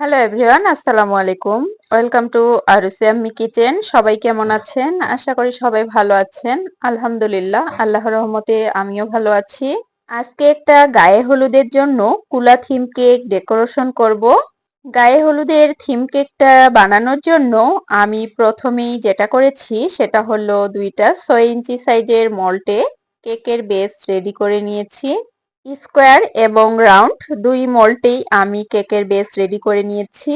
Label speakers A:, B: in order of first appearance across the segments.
A: Hello everyone আসসালামু আলাইকুম welcome to আরুসিয়াম্মি kitchen সবাই কেমন আছেন? আশা করি সবাই ভালো আছেন। আলহামদুলিল্লাহ আল্লাহ রহমতে আমিও ভালো আছি। আজকে একটা গায়ে হলুদের জন্য কুলা থিম কেক ডেকোরেশন করব। গায়ে হলুদের থিম কেকটা বানানোর জন্য আমি প্রথমেই যেটা করেছি, সেটা হলো দুইটা ছয় ইঞ্চি সাইজের মল্টে কেকের বেস রেডি করে নিয়েছি। স্কোয়ার এবং রাউন্ড দুই মোল্টেই আমি কেকের বেস রেডি করে নিয়েছি।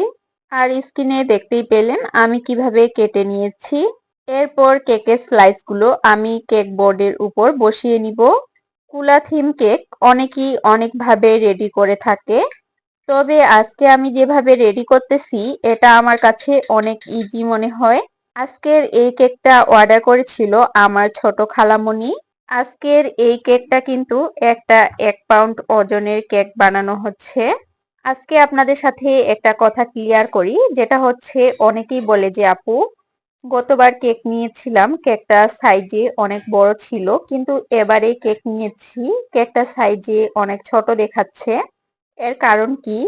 A: আর স্কিনে দেখতেই পেলেন আমি কীভাবে কেটে নিয়েছি। এরপর কেকের স্লাইসগুলো আমি কেক বোর্ডের উপর বসিয়ে নিব। কুলা থিম কেক অনেকেই অনেকভাবে রেডি করে থাকে। তবে আজকে আমি যেভাবে রেডি করতেছি, এটা আমার কাছে অনেক ইজি মনে হয়। আজকের এই কেকটা অর্ডার করেছিল আমার ছোট খালামণি। আজকের এই কেকটা কিন্তু একটা এক পাউন্ড ওজনের কেক বানানো হচ্ছে। আজকে আপনাদের সাথে একটা কথা ক্লিয়ার করি, যেটা হচ্ছে অনেকেই বলে যে, আপু, গতবার কেক নিয়েছিলাম, কেকটা সাইজে অনেক বড় ছিল, কিন্তু এবারে কেক নিয়েছি, কেকটা সাইজে অনেক ছোট দেখাচ্ছে। এর কারণ কি?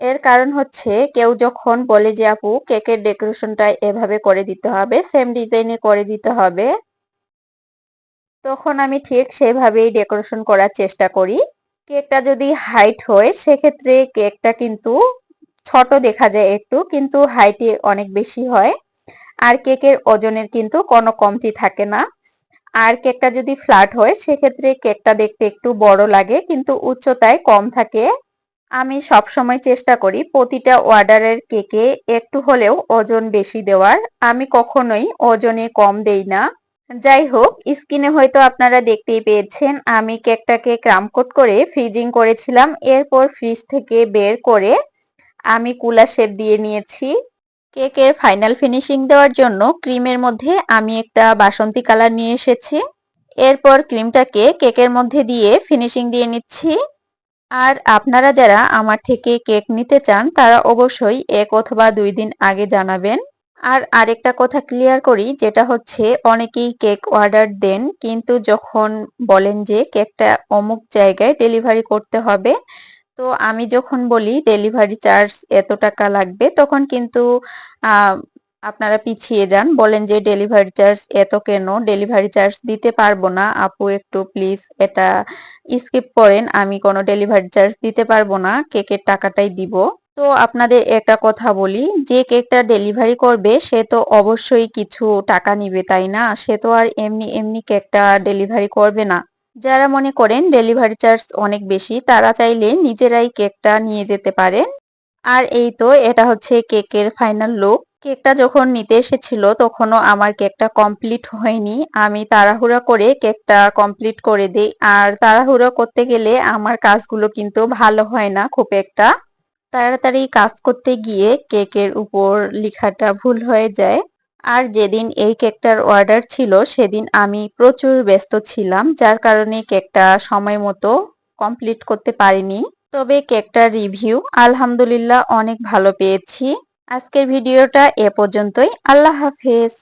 A: এর কারণ হচ্ছে, কেউ যখন বলে যে, আপু, কেকের ডেকোরেশনটা এভাবে করে দিতে হবে, সেম ডিজাইনে করে দিতে হবে তখন আমি ঠিক সেভাবেই ডেকোরেশন করার চেষ্টা করি। কেকটা যদি হাইট হয়, সেক্ষেত্রে কেকটা কিন্তু ছোট দেখা যায় একটু, কিন্তু হাইটে অনেক বেশি হয়। আর কেকের ওজনের কিন্তু কোনো কমতি থাকে না। আর কেকটা যদি ফ্ল্যাট হয়, সেক্ষেত্রে কেকটা দেখতে একটু বড় লাগে, কিন্তু উচ্চতায় কম থাকে। আমি সব সময় চেষ্টা করি প্রতিটা অর্ডারের কেকে একটু হলেও ওজন বেশি দেওয়ার। আমি কখনোই ওজনে কম দেই না। যাই হোক স্কিনে হয়তো আপনারা দেখতেই পেয়েছেন, আমি কেকটাকে ক্রামকোট করে ফ্রিজিং করেছিলাম, এরপর ফ্রিজ থেকে বের করে আমি কুলা শেপ দিয়ে নিয়েছি। কেকের ফাইনাল ফিনিশিং দেওয়ার জন্য ক্রিমের মধ্যে আমি একটা বাসন্তী কালার নিয়ে এসেছি। এরপর ক্রিমটাকে কেকের মধ্যে দিয়ে ফিনিশিং দিয়ে নিচ্ছি। আর আপনারা যারা আমার থেকে কেক নিতে চান, তারা অবশ্যই এক অথবা দুই দিন আগে জানাবেন। আর আরেকটা কথা ক্লিয়ার করি, যেটা হচ্ছে অনেকেই কেক অর্ডার দেন, কিন্তু যখন বলেন যে কেকটা অমুক জায়গায় ডেলিভারি করতে হবে, তো আমি যখন বলি ডেলিভারি চার্জ এত টাকা লাগবে, তখন কিন্তু আপনারা পিছিয়ে যান। বলেন যে ডেলিভারি চার্জ এত কেন? ডেলিভারি চার্জ দিতে পারব না। আপু একটু প্লিজ এটা স্কিপ করেন। আমি কোনো ডেলিভারি চার্জ দিতে পারব না। কেকের টাকাটাই দিব। তো আপনাদের একটা কথা বলি, যে কেকটা ডেলিভারি করবে, সে তো অবশ্যই কিছু টাকা নিবে, তাই না? সে তো আর এমনি এমনি কেকটা ডেলিভারি করবে না। যারা মনে করেন ডেলিভারি চার্জ অনেক বেশি, তারা চাইলে নিজেরাই কেকটা নিয়ে যেতে পারেন। আর এই তো, এটা হচ্ছে কেকের ফাইনাল লুক কেকটা যখন নিতে এসেছিল, তখনও আমার কেকটা কমপ্লিট হয়নি। আমি তাড়াহুড়া করে কেকটা কমপ্লিট করে দিই। আর তাড়াহুড়া করতে গেলে আমার কাজগুলো কিন্তু ভালো হয় না খুব একটা। তাড়াতাড়ি কাজ করতে গিয়ে কেকের উপর লেখাটা ভুল হয়ে যায়। আর যেদিন এই কেকটার অর্ডার ছিল, সেদিন আমি প্রচুর ব্যস্ত ছিলাম, যার কারণে কেকটা সময় মতো কমপ্লিট করতে পারিনি। তবে কেকটার রিভিউ আলহামদুলিল্লাহ অনেক ভালো পেয়েছি। আজকের ভিডিওটা এ পর্যন্তই। আল্লাহ হাফেজ।